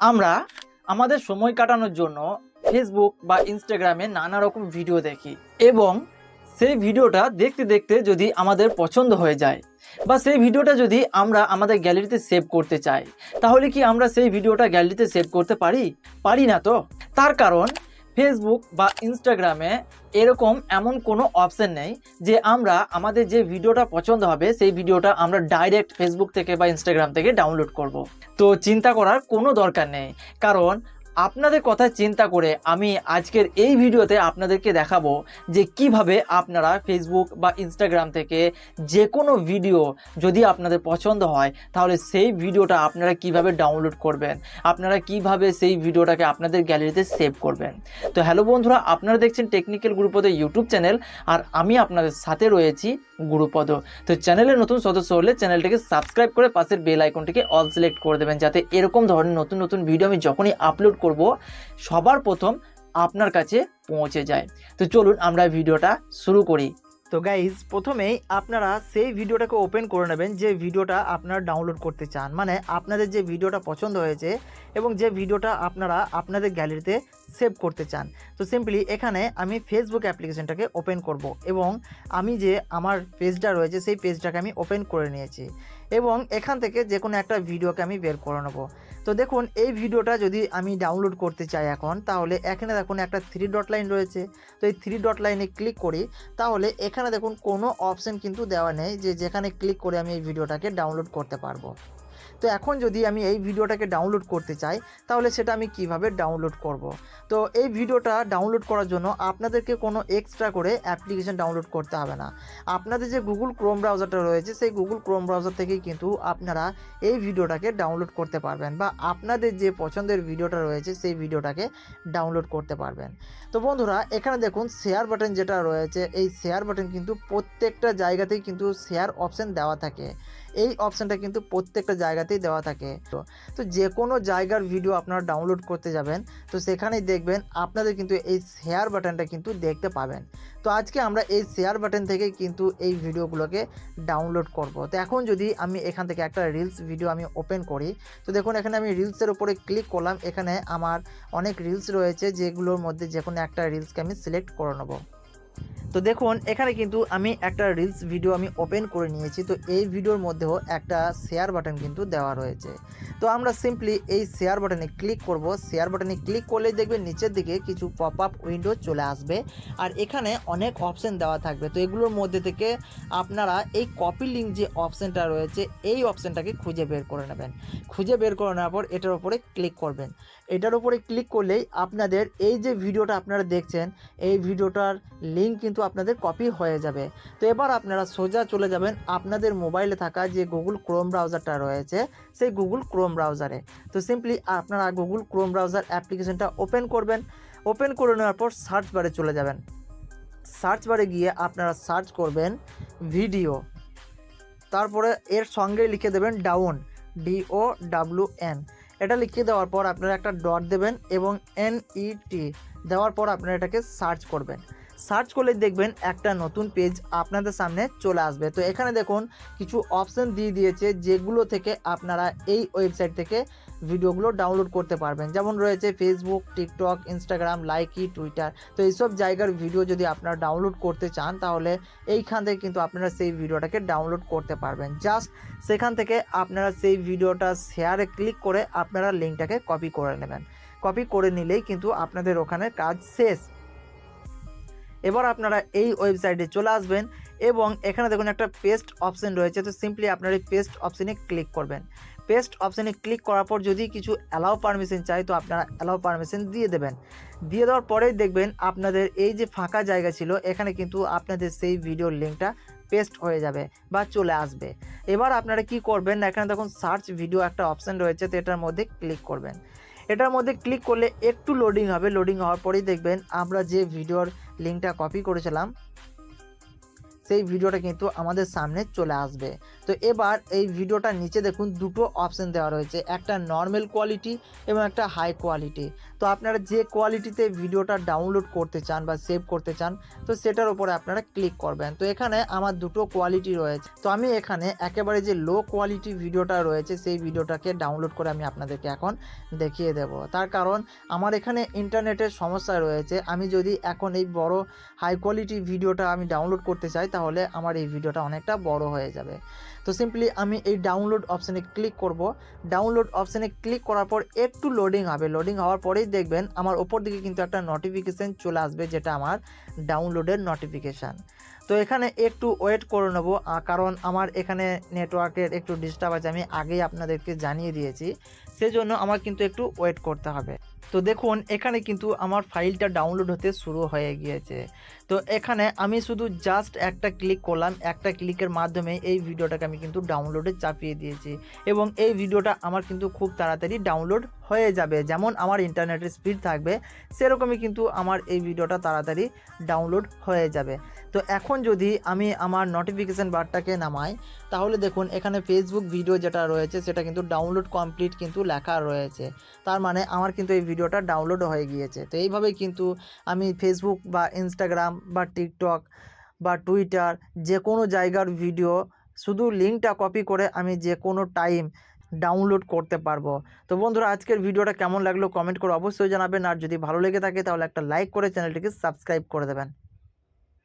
আমরা আমাদের সময় কাটানোর জন্য ফেসবুক বা ইনস্টাগ্রামে নানা রকম ভিডিও দেখি এবং সেই ভিডিওটা দেখতে দেখতে যদি আমাদের পছন্দ হয়ে যায় বা সেই ভিডিওটা যদি আমরা আমাদের গ্যালারিতে সেভ করতে চাই, তাহলে কি আমরা সেই ভিডিওটা গ্যালারিতে সেভ করতে পারি? পারি না তো? তার কারণ ফেসবুক বা ইনস্টাগ্রামে এরকম এমন কোনো অপশান নেই যে আমরা আমাদের যে ভিডিওটা পছন্দ হবে, সেই ভিডিওটা আমরা ডাইরেক্ট ফেসবুক থেকে বা ইনস্টাগ্রাম থেকে ডাউনলোড করব। তো চিন্তা করার কোনো দরকার নেই। কারণ আপনাদের কথা চিন্তা করে আমি আজকের এই ভিডিওতে আপনাদেরকে দেখাবো যে কীভাবে আপনারা ফেসবুক বা ইনস্টাগ্রাম থেকে যে কোনো ভিডিও যদি আপনাদের পছন্দ হয়, তাহলে সেই ভিডিওটা আপনারা কীভাবে ডাউনলোড করবেন? আপনারা কীভাবে সেই ভিডিওটাকে আপনাদের গ্যালারিতে সেভ করবেন? তো হ্যালো বন্ধুরা, আপনারা দেখছেন টেকনিক্যাল গুরুপদ ইউটিউব চ্যানেল আর আমি আপনাদের সাথে রয়েছি গুরুপদ তো চ্যানেলের নতুন সদস্য হলে চ্যানেলটিকে সাবস্ক্রাইব করে পাশের বেল আইকনটিকে অল সিলেক্ট করে দেবেন, যাতে এরকম ধরনের নতুন নতুন ভিডিও আমি যখনই আপলোড করব, সবার প্রথম আপনার কাছে পৌঁছে যায়। তো চলুন আমরা ভিডিওটা শুরু করি। তো গাইজ প্রথমেই আপনারা সেই ভিডিওটাকে ওপেন করে নেবেন যে ভিডিওটা আপনারা ডাউনলোড করতে চান। মানে আপনাদের যে ভিডিওটা পছন্দ হয়েছে এবং যে ভিডিওটা আপনারা আপনাদের গ্যালারিতে সেভ করতে চান। তো সিম্পলি এখানে আমি ফেসবুক অ্যাপ্লিকেশনটাকে ওপেন করব এবং আমি যে আমার পেজটা রয়েছে সেই পেজটাকে আমি ওপেন করে নিয়েছি এবং এখান থেকে যে কোনো একটা ভিডিওকে আমি বের করে নেব। তো দেখুন, এই ভিডিওটা যদি আমি ডাউনলোড করতে চাই এখন, তাহলে এখানে দেখুন একটা থ্রি ডট লাইন রয়েছে। তো এই থ্রি ডট লাইনে ক্লিক করি, তাহলে এখানে দেখুন কোনো অপশন কিন্তু দেওয়া নেই যে যেখানে ক্লিক করে আমি এই ভিডিওটাকে ডাউনলোড করতে পারব। তো এখন যদি আমি এই ভিডিওটাকে ডাউনলোড করতে চাই, তাহলে সেটা আমি কীভাবে ডাউনলোড করব। তো এই ভিডিওটা ডাউনলোড করার জন্য আপনাদেরকে কোনো এক্সট্রা করে অ্যাপ্লিকেশন ডাউনলোড করতে হবে না। আপনাদের যে গুগল ক্রোম ব্রাউজারটা রয়েছে, সেই গুগল ক্রোম ব্রাউজার থেকেই কিন্তু আপনারা এই ভিডিওটাকে ডাউনলোড করতে পারবেন বা আপনাদের যে পছন্দের ভিডিওটা রয়েছে, সেই ভিডিওটাকে ডাউনলোড করতে পারবেন। তো বন্ধুরা, এখানে দেখুন শেয়ার বাটন যেটা রয়েছে, এই শেয়ার বাটন কিন্তু প্রত্যেকটা জায়গাতেই কিন্তু শেয়ার অপশন দেওয়া থাকে। এই অপশানটা কিন্তু প্রত্যেকটা জায়গাতেই দেওয়া থাকে। তো তো যে কোনো জায়গার ভিডিও আপনারা ডাউনলোড করতে যাবেন। তো সেখানেই দেখবেন আপনাদের কিন্তু এই শেয়ার বাটনটা কিন্তু দেখতে পাবেন। তো আজকে আমরা এই শেয়ার বাটন থেকে কিন্তু এই ভিডিওগুলোকে ডাউনলোড করব। তো এখন যদি আমি এখান থেকে একটা রিলস ভিডিও আমি ওপেন করি, তো দেখুন এখানে আমি রিলসের উপরে ক্লিক করলাম। এখানে আমার অনেক রিলস রয়েছে, যেগুলোর মধ্যে যে কোনো একটা রিলসকে আমি সিলেক্ট করে নেব। তো দেখুন, এখানে কিন্তু আমি একটা রিলস ভিডিও আমি ওপেন করে নিয়েছি। তো এই ভিডিওর মধ্যেও একটা শেয়ার বাটন কিন্তু দেওয়া রয়েছে। তো আমরা সিম্পলি এই শেয়ার বাটনে ক্লিক করব। শেয়ার বাটনে ক্লিক করলেই দেখবেন নিচের দিকে কিছু পপ আপ উইন্ডো চলে আসবে। আর এখানে অনেক অপশন দেওয়া থাকবে। তো এগুলোর মধ্যে থেকে আপনারা এই কপি লিঙ্ক যে অপশানটা রয়েছে, এই অপশানটাকে খুঁজে বের করে নেবেন। খুঁজে বের করে নেওয়ার পর এটার উপরে ক্লিক করবেন। এটার উপরে ক্লিক করলেই আপনাদের এই যে ভিডিওটা আপনারা দেখছেন, এই ভিডিওটার লিঙ্ক কিন্তু আপনাদের কপি হয়ে যাবে। তো এবার আপনারা সোজা চলে যাবেন আপনাদের মোবাইলে থাকা যে গুগল ক্রোম ব্রাউজারটা রয়েছে, সেই গুগল ক্রোম ব্রাউজারে তো সিম্পলি আপনারা গুগল ক্রোম ব্রাউজার অ্যাপ্লিকেশনটা ওপেন করবেন। ওপেন করে নেওয়ার পর সার্চ বারে চলে যাবেন। সার্চ বারে গিয়ে আপনারা সার্চ করবেন ভিডিও তারপরে এর সঙ্গে লিখে দেবেন ডাউন ডিও ডাব্লু এন এটা লিখে দেওয়ার পর আপনারা একটা ডট দেবেন এবং এনইটি দেওয়ার পর আপনারা এটাকে সার্চ করবেন। সার্চ করলে দেখবেন একটা নতুন পেজ আপনাদের সামনে চলে আসবে। তো এখানে দেখুন, কিছু অপশন দিয়ে দিয়েছে যেগুলো থেকে আপনারা এই ওয়েবসাইট থেকে ভিডিওগুলো ডাউনলোড করতে পারবেন। যেমন রয়েছে Facebook TikTok Instagram Likee Twitter তো এইসব জায়গার ভিডিও যদি আপনারা ডাউনলোড করতে চান, তাহলে এইখান থেকে কিন্তু আপনারা সেই ভিডিওটাকে ডাউনলোড করতে পারবেন। জাস্ট সেখান থেকে আপনারা সেই ভিডিওটা শেয়ারে ক্লিক করে আপনারা লিঙ্কটাকে কপি করে নেবেন। কপি করে নিলেই কিন্তু আপনাদের ওখানে কাজ শেষ। এবার আপনারা এই ওয়েবসাইটে চলে আসবেন এবং এখানে দেখুন একটা পেস্ট অপশন রয়েছে, তো সিম্পলি আপনারা এই পেস্ট অপশনে ক্লিক করবেন। পেস্ট অপশনে ক্লিক করার পর যদি কিছু অ্যালাউ পারমিশন চাই, তো আপনারা অ্যালাউ পারমিশন দিয়ে দেবেন। দিয়ে দেওয়ার পরেই দেখবেন আপনাদের এই যে ফাঁকা জায়গা ছিল, এখানে কিন্তু আপনাদের সেই ভিডিওর লিঙ্কটা পেস্ট হয়ে যাবে বা চলে আসবে। এবার আপনারা কি করবেন এখানে দেখুন সার্চ ভিডিও একটা অপশন রয়েছে, তো এটার মধ্যে ক্লিক করবেন। এটার মধ্যে ক্লিক করলে একটু লোডিং হবে লোডিং হওয়ার পরেই দেখবেন আমরা যে ভিডিওর লিঙ্কটা কপি করেছিলাম, সেই ভিডিওটা কিন্তু আমাদের সামনে চলে আসবে। তো এবার এই ভিডিওটা নিচে দেখুন দুটো অপশান দেওয়া রয়েছে, একটা নর্মাল কোয়ালিটি এবং একটা হাই কোয়ালিটি তো আপনারা যে কোয়ালিটিতে ভিডিওটা ডাউনলোড করতে চান বা সেভ করতে চান, তো সেটার উপরে আপনারা ক্লিক করবেন। তো এখানে আমার দুটো কোয়ালিটি রয়েছে। তো আমি এখানে একেবারে যে লো কোয়ালিটি ভিডিওটা রয়েছে, সেই ভিডিওটাকে ডাউনলোড করে আমি আপনাদেরকে এখন দেখিয়ে দেব। তার কারণ, আমার এখানে ইন্টারনেটের সমস্যা রয়েছে। আমি যদি এখন এই বড় হাই কোয়ালিটি ভিডিওটা আমি ডাউনলোড করতে চাই, তাহলে আমার এই ভিডিওটা অনেকটা বড় হয়ে যাবে। তো সিম্পলি আমি এই ডাউনলোড অপশানে ক্লিক করব। ডাউনলোড অপশানে ক্লিক করার পর একটু লোডিং হবে। লোডিং হওয়ার পরেই দেখবেন, আমার ওপর দিকে কিন্তু একটা নোটিফিকেশান চলে আসবে, যেটা আমার ডাউনলোডের নোটিফিকেশান তো এখানে একটু ওয়েট করে নেব কারণ আমার এখানে নেটওয়ার্কের একটু ডিস্টার্ব আছে, আমি আগেই আপনাদেরকে জানিয়ে দিয়েছি। সেজন্য আমার কিন্তু একটু ওয়েট করতে হবে। তো দেখুন, এখানে কিন্তু আমার ফাইলটা ডাউনলোড হতে শুরু হয়ে গিয়েছে। তো এখানে আমি শুধু জাস্ট একটা ক্লিক করলাম, একটা ক্লিকের মাধ্যমে এই ভিডিওটাকে আমি কিন্তু ডাউনলোডে চাপিয়ে দিয়েছি। এবং এই ভিডিওটা আমার কিন্তু খুব তাড়াতাড়ি ডাউনলোড হয়ে যাবে। যেমন আমার ইন্টারনেটের স্পিড থাকবে, সেরকমই কিন্তু আমার এই ভিডিওটা তাড়াতাড়ি ডাউনলোড হয়ে যাবে। তো এখন যদি আমি আমার নোটিফিকেশান বারটাকে নামাই, তাহলে দেখুন এখানে ফেসবুক ভিডিও যেটা রয়েছে, সেটা কিন্তু ডাউনলোড কমপ্লিট কিন্তু লেখা রয়েছে। তার মানে আমার কিন্তু এই ভিডিওটা ডাউনলোড হয়ে গিয়েছে। তো এইভাবেই কিন্তু আমি ফেসবুক বা ইনস্টাগ্রাম বা টিকটক বা টুইটার যে কোনো জায়গার ভিডিও শুধু লিঙ্কটা কপি করে আমি যে কোনো টাইম ডাউনলোড করতে পারব। তো বন্ধুরা, আজকের ভিডিওটা কেমন লাগল? কমেন্ট করে অবশ্যই জানাবেন। আর যদি ভালো লেগে থাকে, তাহলে একটা লাইক করে চ্যানেলটিকে সাবস্ক্রাইব করে দেবেন।